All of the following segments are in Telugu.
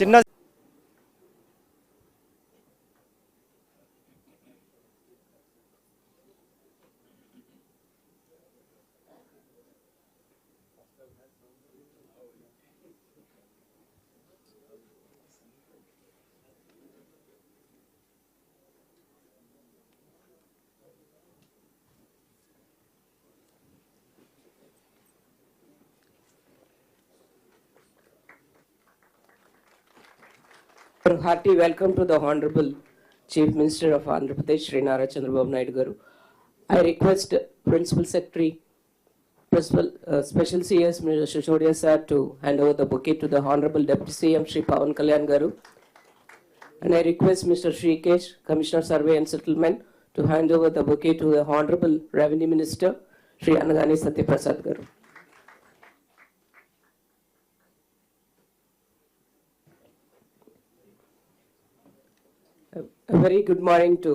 చిన్న A hearty welcome to the Honorable Chief Minister of Andhra Pradesh, Sri Nara Chandrababu Naidu Garu. I request Principal Secretary, Principal uh, Special CS Mr. Shishodia sir to hand over the bouquet to the Honorable Deputy CM Sri Pawan Kalyan Garu. And I request Mr. Sri Shrikesh, Commissioner Survey and Settlement, to hand over the bouquet to the Honorable Revenue Minister, Sri Anagani Satyaprasad Garu. A very good morning to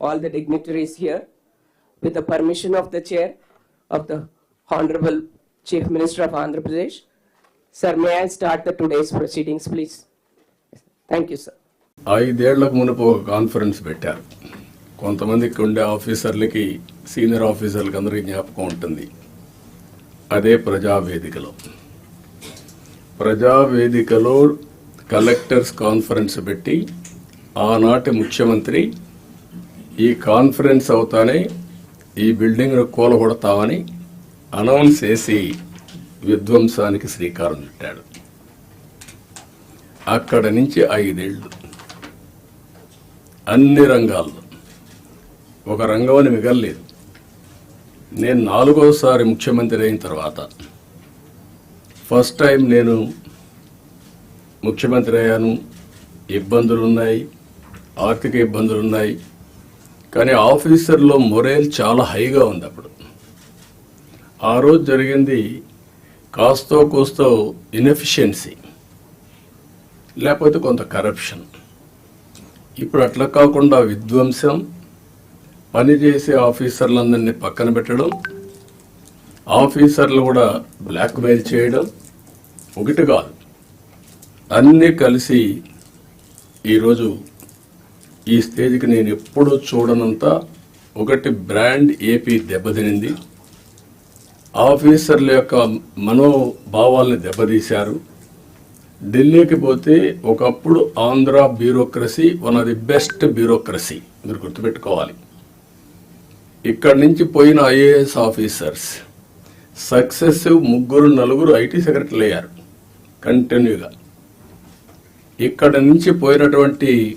all the dignitaries here. With the permission of the Chair of the Honorable Chief Minister of Andhra Pradesh, Sir, may I start the today's proceedings, please? Thank you, sir. ఐదేళ్ళకు మునుపు ఒక కాన్ఫరెన్స్ పెట్టారు కొంతమందికి ఉండే ఆఫీసర్లకి సీనియర్ ఆఫీసర్లకి అందరికీ జ్ఞాపకం ఉంటుంది అదే ప్రజావేదికలో ప్రజావేదికలో కలెక్టర్స్ కాన్ఫరెన్స్ పెట్టి ఆనాటి ముఖ్యమంత్రి ఈ కాన్ఫరెన్స్ అవుతానే ఈ బిల్డింగ్ను కూలగొడతామని అనౌన్స్ చేసి విధ్వంసానికి శ్రీకారం చుట్టాడు. అక్కడ నుంచి ఐదేళ్ళు. అన్ని రంగాల్లో. ఒక రంగం అని మిగలలేదు. నేను నాలుగోసారి ముఖ్యమంత్రి అయిన తర్వాత ఫస్ట్ టైం నేను ముఖ్యమంత్రి అయ్యాను. ఇబ్బందులు ఉన్నాయి ఆర్థిక ఇబ్బందులు ఉన్నాయి. కానీ ఆఫీసర్లో మొరేల్ చాలా హైగా ఉంది అప్పుడు. ఆ రోజు జరిగింది కాస్తో కూస్తో ఇన్ఎఫిషియన్సీ లేకపోతే కొంత కరప్షన్. ఇప్పుడు అట్లా కాకుండా విధ్వంసం పనిచేసే ఆఫీసర్లందరినీ పక్కన పెట్టడం ఆఫీసర్లు కూడా బ్లాక్మెయిల్ చేయడం ఒకటి కాదు. అన్నీ కలిసి ఈరోజు ఈ స్టేజ్కి నేను ఎప్పుడూ చూడనంత ఒకటి బ్రాండ్ ఏపీ దెబ్బతినింది. ఆఫీసర్ల యొక్క మనోభావాల్ని దెబ్బతీశారు. ఢిల్లీకి పోతే ఒకప్పుడు Andhra bureaucracy one of the best bureaucracy. మీరు గుర్తుపెట్టుకోవాలి. ఇక్కడి నుంచి పోయిన ఐఏఎస్ ఆఫీసర్స్ సక్సెసివ్ ముగ్గురు నలుగురు ఐటీ సెక్రటరీలు అయ్యారు. కంటిన్యూగా. ఇక్కడ నుంచి పోయినటువంటి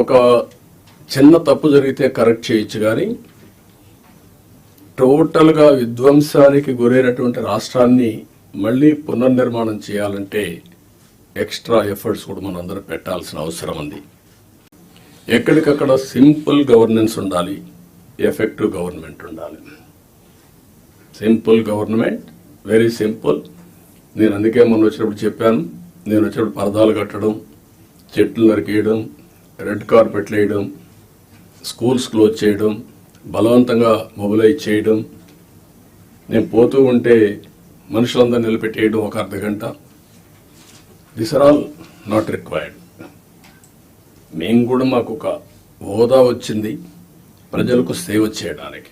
ఒక చిన్న తప్పు జరిగితే కరెక్ట్ చేయొచ్చు కానీ టోటల్గా విధ్వంసానికి గురైనటువంటి రాష్ట్రాన్ని మళ్ళీ పునర్నిర్మాణం చేయాలంటే ఎక్స్ట్రా ఎఫర్ట్స్ కూడా మనం పెట్టాల్సిన అవసరం ఉంది. ఎక్కడికక్కడ సింపుల్ గవర్నెన్స్ ఉండాలి ఎఫెక్టివ్ గవర్నమెంట్ ఉండాలి. Simple government very simple. నేను అందుకే మొన్న వచ్చినప్పుడు చెప్పాను నేను వచ్చినప్పుడు పరదాలు కట్టడం చెట్లు నరికేయడం రెడ్ కార్పెట్లు వేయడం స్కూల్స్ క్లోజ్ చేయడం బలవంతంగా మొబిలైజ్ చేయడం నేను పోతూ ఉంటే మనుషులందరూ నిలబెట్టేయడం ఒక అర్ధ గంట. This are all not required మేము కూడా మాకు ఒక హోదా వచ్చింది ప్రజలకు సేవ చేయడానికి.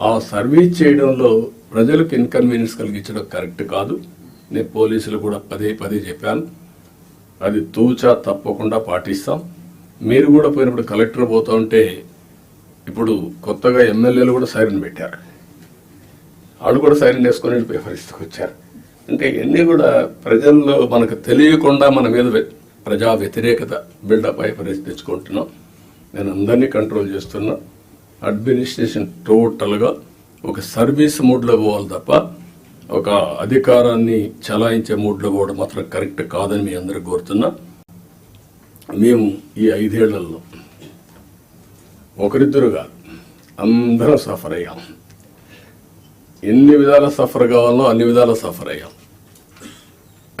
ఆ సర్వీస్ చేయడంలో ప్రజలకు ఇన్కన్వీనియన్స్ కలిగించడం కరెక్ట్ కాదు. నేను పోలీసులు కూడా పదే పదే చెప్పాను. అది తూచా తప్పకుండా పాటిస్తాం. మీరు కూడా పోయినప్పుడు కలెక్టర్ పోతూ ఉంటే ఇప్పుడు కొత్తగా ఎమ్మెల్యేలు కూడా సైరన్ పెట్టారు. వాళ్ళు కూడా సైరన్ వేసుకొని వెళ్ళిపోయే పరిస్థితికి వచ్చారు అంటే ఇవన్నీ కూడా ప్రజల్లో మనకు తెలియకుండా మన మీద ప్రజా వ్యతిరేకత బిల్డప్ అయ్యే పరిస్థితి తెచ్చుకుంటున్నాం. నేను అందరినీ కంట్రోల్ చేస్తున్నా. అడ్మినిస్ట్రేషన్ టోటల్గా ఒక సర్వీస్ మూడ్లో పోవాలి తప్ప ఒక అధికారాన్ని చలాయించే మూడ్లో కూడా మాత్రం కరెక్ట్ కాదని మీ అందరికి కోరుతున్నా. మేము ఈ ఐదేళ్ళలో ఒకరిద్దరు కాదు అందరం సఫర్ అయ్యాం. ఎన్ని విధాల సఫర్ కావాలో అన్ని విధాల సఫర్ అయ్యాం.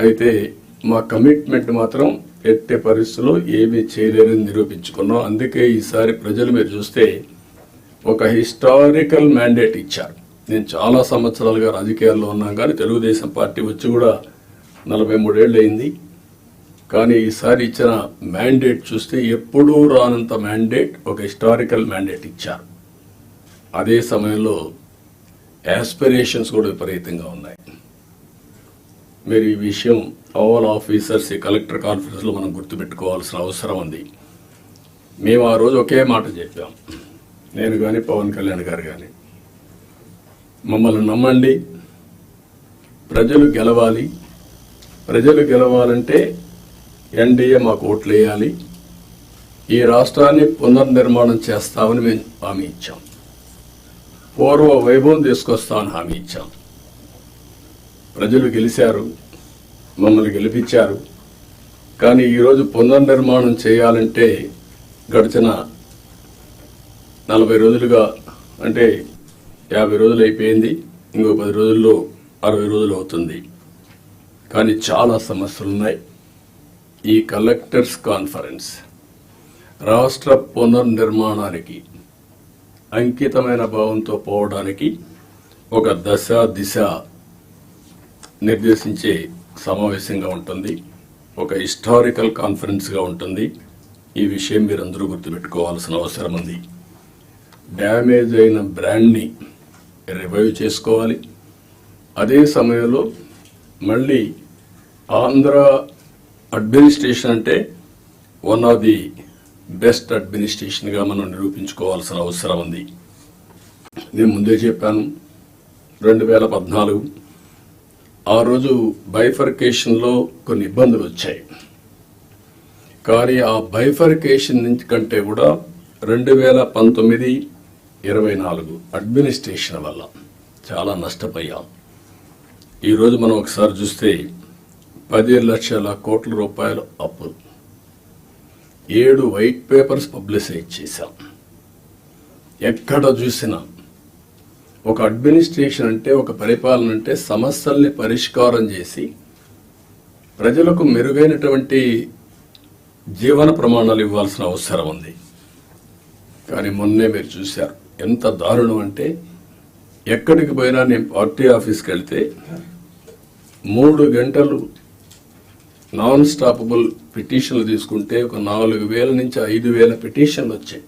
అయితే మా కమిట్మెంట్ మాత్రం ఎట్టే పరిస్థితుల్లో ఏమీ చేయలేరని నిరూపించుకున్నాం. అందుకే ఈసారి ప్రజలు మీరు చూస్తే ఒక హిస్టారికల్ మ్యాండేట్ ఇచ్చారు. నేను చాలా సంవత్సరాలుగా రాజకీయాల్లో ఉన్నాను కానీ తెలుగుదేశం పార్టీ వచ్చి కూడా నలభై మూడేళ్ళు అయింది కానీ ఈసారి ఇచ్చిన మ్యాండేట్ చూస్తే ఎప్పుడూ రానంత మ్యాండేట్ ఒక హిస్టారికల్ మ్యాండేట్ ఇచ్చారు. అదే సమయంలో యాస్పిరేషన్స్ కూడా విపరీతంగా ఉన్నాయి. మీరు ఈ విషయం ఆల్ ఆఫీసర్స్ ఈ కలెక్టర్ కాన్ఫరెన్స్లో మనం గుర్తుపెట్టుకోవాల్సిన అవసరం ఉంది. మేము ఆ రోజు ఒకే మాట చెప్పాం. నేను కానీ పవన్ కళ్యాణ్ గారు కానీ మమ్మల్ని నమ్మండి. ప్రజలు గెలవాలి. ప్రజలు గెలవాలంటే ఎన్డీఏ మాకు ఓట్లేయాలి. ఈ రాష్ట్రాన్ని పునర్నిర్మాణం చేస్తామని మేము హామీ ఇచ్చాం. పూర్వ వైభవం తీసుకొస్తామని హామీ ఇచ్చాం. ప్రజలు గెలిచారు. మమ్మల్ని గెలిపించారు. కానీ ఈరోజు పునర్నిర్మాణం చేయాలంటే గడిచిన నలభై రోజులుగా అంటే యాభై రోజులు అయిపోయింది ఇంకో పది రోజుల్లో అరవై రోజులు అవుతుంది. కానీ చాలా సమస్యలు ఉన్నాయి. ఈ కలెక్టర్స్ కాన్ఫరెన్స్ రాష్ట్ర పునర్నిర్మాణానికి అంకితమైన భావంతో పోవడానికి ఒక దశ దిశ నిర్దేశించే సమావేశంగా ఉంటుంది. ఒక హిస్టారికల్ కాన్ఫరెన్స్గా ఉంటుంది. ఈ విషయం మీరందరూ గుర్తుపెట్టుకోవాల్సిన అవసరం ఉంది. డ్యామేజ్ అయిన బ్రాండ్ని రివైవ్ చేసుకోవాలి. అదే సమయంలో మళ్ళీ ఆంధ్ర అడ్మినిస్ట్రేషన్ అంటే వన్ ఆఫ్ ది బెస్ట్ అడ్మినిస్ట్రేషన్గా మనం నిరూపించుకోవాల్సిన అవసరం ఉంది. నేను ముందే చెప్పాను రెండు వేల పద్నాలుగు ఆ రోజు బైఫర్కేషన్లో కొన్ని ఇబ్బందులు వచ్చాయి. కానీ ఆ బైఫర్కేషన్ నుంచి కంటే కూడా రెండు వేల పంతొమ్మిది ఇరవై నాలుగు అడ్మినిస్ట్రేషన్ వల్ల చాలా నష్టపోయాం. ఈరోజు మనం ఒకసారి చూస్తే పది లక్షల కోట్ల రూపాయల అప్పు ఏడు వైట్ పేపర్స్ పబ్లిసైజ్ చేశాం. ఎక్కడ చూసినా ఒక అడ్మినిస్ట్రేషన్ అంటే ఒక పరిపాలన అంటే సమస్యల్ని పరిష్కారం చేసి ప్రజలకు మెరుగైనటువంటి జీవన ప్రమాణాలు ఇవ్వాల్సిన అవసరం ఉంది. కానీ మొన్నే మీరు చూశారు ఎంత దారుణం అంటే ఎక్కడికి పోయినా నేను పార్టీ ఆఫీస్కి వెళ్తే మూడు గంటలు నాన్ స్టాపబుల్ పిటిషన్లు తీసుకుంటే ఒక నాలుగు వేల నుంచి ఐదు వేల పిటిషన్లు వచ్చాయి.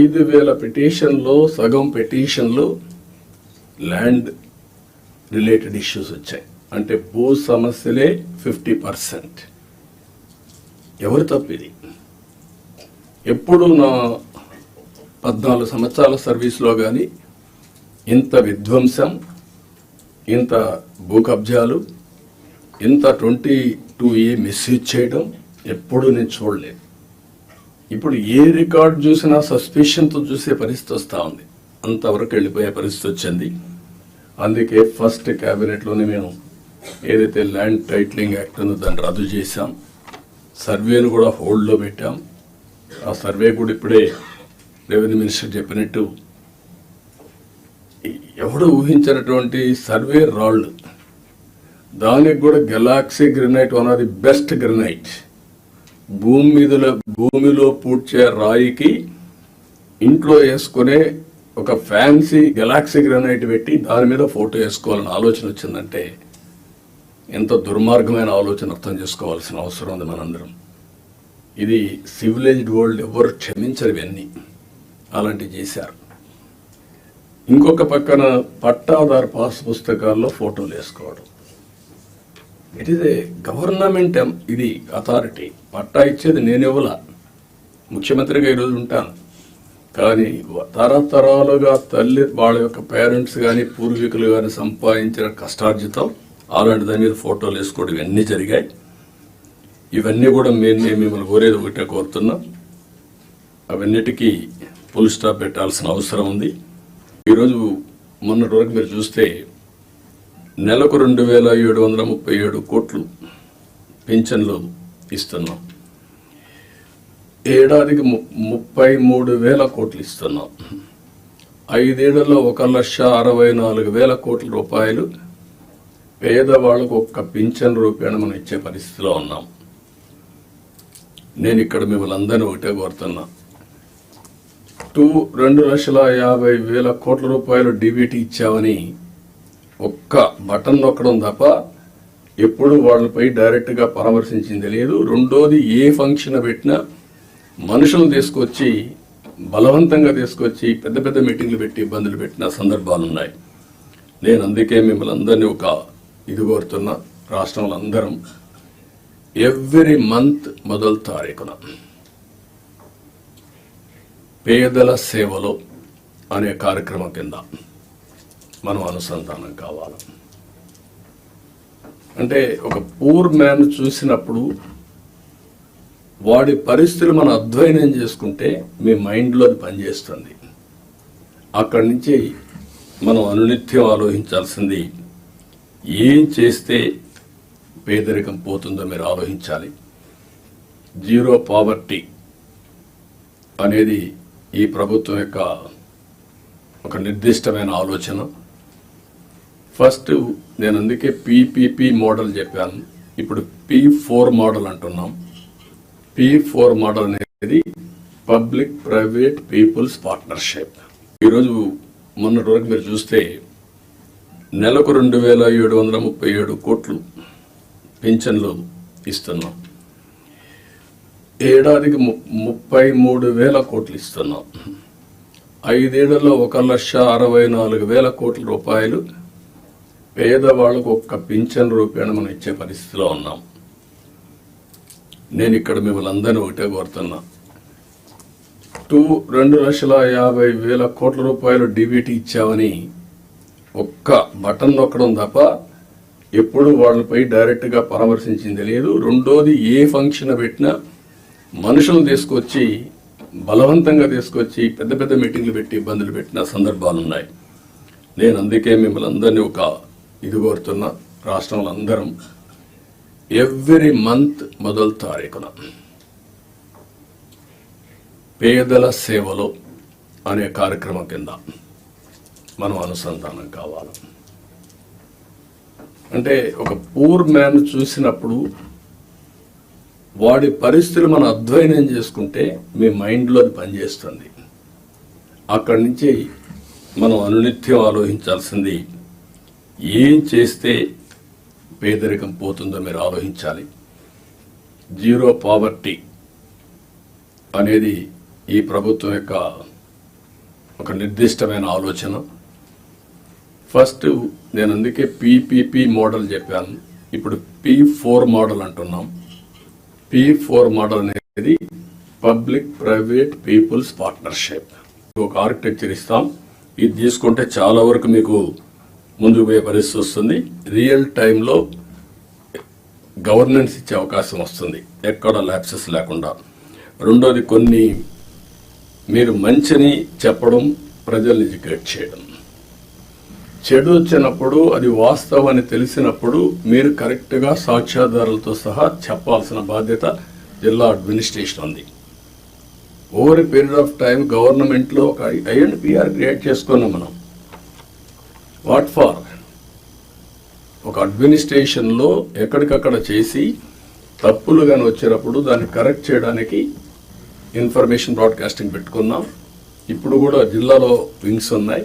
ఐదు వేల పిటిషన్లో సగం పిటిషన్లు ల్యాండ్ రిలేటెడ్ ఇష్యూస్ వచ్చాయి. అంటే భూ సమస్యలే ఫిఫ్టీ పర్సెంట్ ఎవరు తప్పిది ఎప్పుడు నా పద్నాలుగు సంవత్సరాల సర్వీస్లో కానీ ఇంత విధ్వంసం ఇంత భూ కబ్జాలు ఇంత ట్వంటీ టూ ఏ మిస్యూజ్ చేయడం ఎప్పుడూ నేను చూడలేదు. ఇప్పుడు ఏ రికార్డ్ చూసినా సస్పెషన్తో చూసే పరిస్థితి వస్తూ ఉంది. అంతవరకు వెళ్ళిపోయే పరిస్థితి వచ్చింది. అందుకే ఫస్ట్ క్యాబినెట్లోనే మేము ఏదైతే ల్యాండ్ టైటిలింగ్ యాక్ట్ ఉందో దాన్ని రద్దు చేశాం. సర్వేను కూడా హోల్డ్లో పెట్టాం. ఆ సర్వే కూడా ఇప్పుడే రెవెన్యూ మినిస్టర్ చెప్పినట్టు ఎవడు ఊహించినటువంటి సర్వే రాళ్ళు దానికి కూడా galaxy granite one of the best granite భూమి మీదలో భూమిలో పూడ్చే రాయికి ఇంట్లో వేసుకునే ఒక ఫ్యాన్సీ గెలాక్సీ గ్రెనైట్ పెట్టి దాని మీద ఫోటో వేసుకోవాలని ఆలోచన వచ్చిందంటే ఎంత దుర్మార్గమైన ఆలోచన అర్థం చేసుకోవాల్సిన అవసరం ఉంది మనందరం. ఇది సివిలైజ్డ్ వరల్డ్ ఎవరు క్షమించరు ఇవన్నీ. అలాంటివి చేశారు. ఇంకొక పక్కన పట్టాదారు పాస్ పుస్తకాల్లో ఫోటోలు వేసుకోవడం. ఇట్ ఈస్ ఏ గవర్నమెంట్ ఇది అథారిటీ పట్టా ఇచ్చేది నేను ఇవ్వలా. ముఖ్యమంత్రిగా ఈరోజు ఉంటాను. కానీ తరతరాలుగా తల్లి వాళ్ళ యొక్క పేరెంట్స్ కానీ పూర్వీకులు కానీ సంపాదించిన కష్టార్జితం అలాంటి దాని మీద ఫోటోలు వేసుకోవడం ఇవన్నీ జరిగాయి. ఇవన్నీ కూడా మేము మిమ్మల్ని కోరేది ఒకటే కోరుతున్నాం. అవన్నిటికీ ఫుల్ స్టాప్ పెట్టాల్సిన అవసరం ఉంది. ఈరోజు మొన్నటి వరకు మీరు చూస్తే నెలకు రెండు వేల ఏడు వందల ముప్పై ఏడు కోట్లు పింఛన్లు ఇస్తున్నాం. ఏడాదికి ము- ముప్పై మూడు వేల కోట్లు ఇస్తున్నాం. ఐదేళ్ళలో ఒక లక్ష అరవై నాలుగు వేల కోట్ల రూపాయలు పేదవాళ్ళకు ఒక్క పింఛన్ రూపేణ మనం ఇచ్చే పరిస్థితిలో ఉన్నాం. నేను ఇక్కడ మిమ్మల్ని అందరినీ ఒకటే కోరుతున్నా. టూ రెండు లక్షల యాభై వేల కోట్ల రూపాయలు డిబిటీ ఇచ్చామని ఒక్క బటన్ నొక్కడం తప్ప ఎప్పుడు వాళ్ళపై డైరెక్ట్గా పరామర్శించింది లేదు. రెండోది ఏ ఫంక్షన్ పెట్టినా మనుషులను తీసుకొచ్చి బలవంతంగా తీసుకొచ్చి పెద్ద పెద్ద మీటింగ్లు పెట్టి ఇబ్బందులు పెట్టిన సందర్భాలు ఉన్నాయి. నేను అందుకే మిమ్మల్ని అందరినీ ఒక ఇది కోరుతున్నా. రాష్ట్రంలో అందరం ఎవ్రీ మంత్ మొదలు తారీఖున. పేదల సేవలో అనే కార్యక్రమం కింద మనం అనుసంధానం కావాలి. అంటే ఒక పూర్ మ్యాన్ చూసినప్పుడు వాడి పరిస్థితులు మనం అధ్వయనం చేసుకుంటే మీ మైండ్లో అది పనిచేస్తుంది. అక్కడి నుంచి మనం అనునిత్యం ఆలోచించాల్సింది ఏం చేస్తే పేదరికం పోతుందో మీరు ఆలోచించాలి. జీరో పావర్టీ అనేది ఈ ప్రభుత్వం యొక్క ఒక నిర్దిష్టమైన ఆలోచన. ఫస్ట్ నేను అందుకే పీపీపీ మోడల్ చెప్పాను. ఇప్పుడు పీ ఫోర్ మోడల్ అంటున్నాం. పి ఫోర్ మోడల్ అనేది పబ్లిక్ ప్రైవేట్ పీపుల్స్ పార్ట్నర్షిప్. ఈరోజు మొన్నటి వరకు మీరు చూస్తే నెలకు రెండు వేల ఏడు వందల ముప్పై ఏడు కోట్లు పింఛన్లు ఇస్తున్నాం. ఏడాదికి ము- ముప్పై మూడు వేల కోట్లు ఇస్తున్నాం. ఐదేళ్ళలో ఒక లక్ష అరవై నాలుగు వేల కోట్ల రూపాయలు పేదవాళ్ళకు ఒక్క పింఛన్ రూపేణ మనం ఇచ్చే పరిస్థితిలో ఉన్నాం. నేను ఇక్కడ మిమ్మల్ని అందరినీ ఒకటే కోరుతున్నా. టూ రెండు లక్షల యాభై వేల కోట్ల రూపాయలు డీబీటీ ఇచ్చామని ఒక్క బటన్ నొక్కడం తప్ప ఎప్పుడు వాళ్ళపై డైరెక్ట్గా పరామర్శించింది లేదు. రెండోది ఏ ఫంక్షన్ పెట్టినా మనుషులను తీసుకొచ్చి బలవంతంగా తీసుకొచ్చి పెద్ద పెద్ద మీటింగ్లు పెట్టి ఇబ్బందులు పెట్టిన సందర్భాలు ఉన్నాయి. నేను అందుకే మిమ్మల్ని అందరినీ ఒక ఇది కోరుతున్నా రాష్ట్రంలో అందరం ఎవ్రీ మంత్ మొదలు తారీఖున పేదల సేవలో అనే కార్యక్రమం కింద మనం అనుసంధానం కావాలి. అంటే ఒక పూర్ మ్యాన్ చూసినప్పుడు వాడి పరిస్థితులు మనం అధ్వయనం చేసుకుంటే మీ మైండ్లో అది పనిచేస్తుంది. అక్కడి నుంచి మనం అనునిత్యం ఆలోచించాల్సింది ఏం చేస్తే పేదరికం పోతుందో మీరు ఆలోచించాలి. జీరో పావర్టీ అనేది ఈ ప్రభుత్వం యొక్క ఒక నిర్దిష్టమైన ఆలోచన. ఫస్ట్ నేను అందుకే పీపీపీ మోడల్ చెప్పాను. ఇప్పుడు పీ ఫోర్ మోడల్ అంటున్నాం. పీ ఫోర్ మోడల్ అనేది పబ్లిక్ ప్రైవేట్ పీపుల్స్ పార్ట్నర్షిప్ ఒక ఆర్కిటెక్చర్ ఇస్తాం. ఇది తీసుకుంటే చాలా వరకు మీకు ముందుకు పోయే పరిస్థితి వస్తుంది. రియల్ టైంలో గవర్నెన్స్ ఇచ్చే అవకాశం వస్తుంది. ఎక్కడ ల్యాప్సెస్ లేకుండా. రెండోది కొన్ని మీరు మంచిని చెప్పడం ప్రజల్ని ఎడ్యుకేట్ చేయడం. చెడు వచ్చినప్పుడు అది వాస్తవం అని తెలిసినప్పుడు మీరు కరెక్ట్గా సాక్ష్యాధారులతో సహా చెప్పాల్సిన బాధ్యత జిల్లా అడ్మినిస్ట్రేషన్ ఉంది. ఓవర్ పీరియడ్ ఆఫ్ టైం గవర్నమెంట్లో ఒక ఐఎన్పిఆర్ క్రియేట్ చేసుకున్నాం మనం. వాట్ ఫార్ ఒక అడ్మినిస్ట్రేషన్లో ఎక్కడికక్కడ చేసి తప్పులు కానీ వచ్చినప్పుడు దాన్ని కరెక్ట్ చేయడానికి ఇన్ఫర్మేషన్ బ్రాడ్కాస్టింగ్ పెట్టుకున్నాం. ఇప్పుడు కూడా జిల్లాలో వింగ్స్ ఉన్నాయి.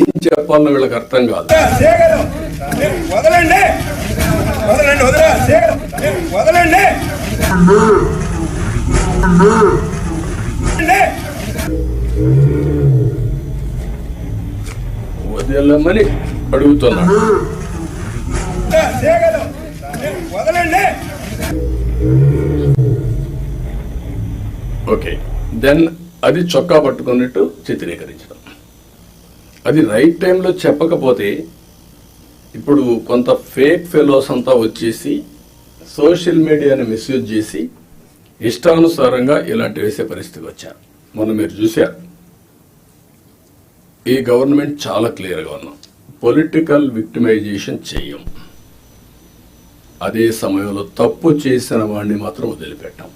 ఏం చెప్పాలన్న వీళ్ళకి అర్థం కాదు. వదలండి వదలండి. వదిలేమని అడుగుతున్నాడు. వదలండి ఓకే. దెన్ అది చొక్కా పట్టుకున్నట్టు చిత్రీకరించడం. అది రైట్ టైంలో చెప్పకపోతే ఇప్పుడు కొంత ఫేక్ ఫెలోస్ అంతా వచ్చేసి సోషల్ మీడియాని మిస్యూజ్ చేసి ఇష్టానుసారంగా ఇలాంటి వేసే పరిస్థితికి వచ్చారు. మొన్న మీరు చూశారు. ఈ గవర్నమెంట్ చాలా క్లియర్గా ఉన్నాం. పొలిటికల్ విక్టిమైజేషన్ చెయ్యం అదే సమయంలో తప్పు చేసిన వాడిని మాత్రం వదిలిపెట్టాం.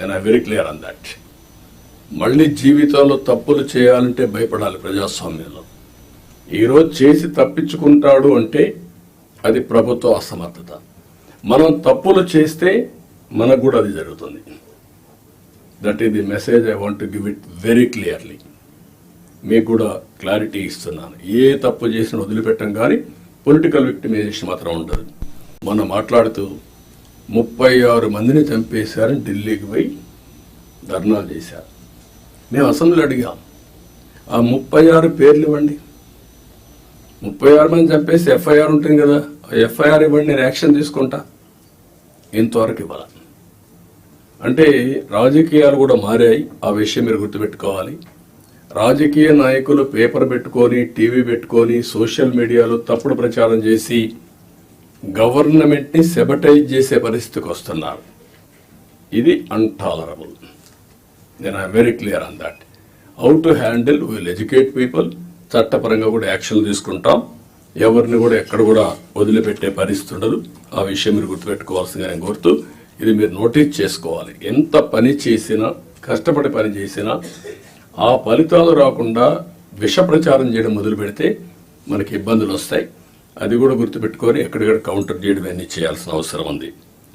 And I very clear on that మళ్ళీ జీవితంలో తప్పులు చేయాలంటే భయపడాలి ప్రజాస్వామ్యంలో. ఈరోజు చేసి తప్పించుకుంటాడు అంటే అది ప్రభుత్వ అసమర్థత. మనం తప్పులు చేస్తే మనకు కూడా అది జరుగుతుంది. That is the message I want give it very clearly మీకు కూడా క్లారిటీ ఇస్తున్నాను. ఏ తప్పు చేసినా వదిలిపెట్టం కానీ పొలిటికల్ విక్టిమైజేషన్ మాత్రం ఉండదు. మొన్న మాట్లాడుతూ ముప్పై ఆరు మందిని చంపేశారని ఢిల్లీకి పోయి ధర్నాలు చేశారు. మేము అసెంబ్లీ అడిగాం. ఆ ముప్పై ఆరు పేర్లు ఇవ్వండి. ముప్పై ఆరు మంది చంపేసి ఎఫ్ఐఆర్ ఉంటుంది కదా ఆ ఎఫ్ఐఆర్ ఇవ్వండి నేను యాక్షన్ తీసుకుంటా. ఇంతవరకు ఇవ్వాల. అంటే రాజకీయాలు కూడా మారాయి ఆ విషయం మీరు గుర్తుపెట్టుకోవాలి. రాజకీయ నాయకులు పేపర్ పెట్టుకొని టీవీ పెట్టుకొని సోషల్ మీడియాలో తప్పుడు ప్రచారం చేసి గవర్నమెంట్ని సెబటైజ్ చేసే పరిస్థితికి వస్తున్నారు. ఇది అన్టాలరబుల్ నేను I very clear on that how to handle will educate people చట్టపరంగా కూడా యాక్షన్ తీసుకుంటాం. ఎవరిని కూడా ఎక్కడ కూడా వదిలిపెట్టే పరిస్థితి ఉండదు. ఆ విషయం మీరు గుర్తుపెట్టుకోవాల్సిందిగా నేను కోరుతూ ఇది మీరు నోటీస్ చేసుకోవాలి. ఎంత పని చేసినా కష్టపడి పని చేసినా ఆ ఫలితాలు రాకుండా విష ప్రచారం చేయడం మొదలు పెడితే మనకి ఇబ్బందులు వస్తాయి. అది కూడా గుర్తుపెట్టుకొని ఎక్కడికక్కడ కౌంటర్ చేయడం అన్నీ చేయాల్సిన అవసరం ఉంది.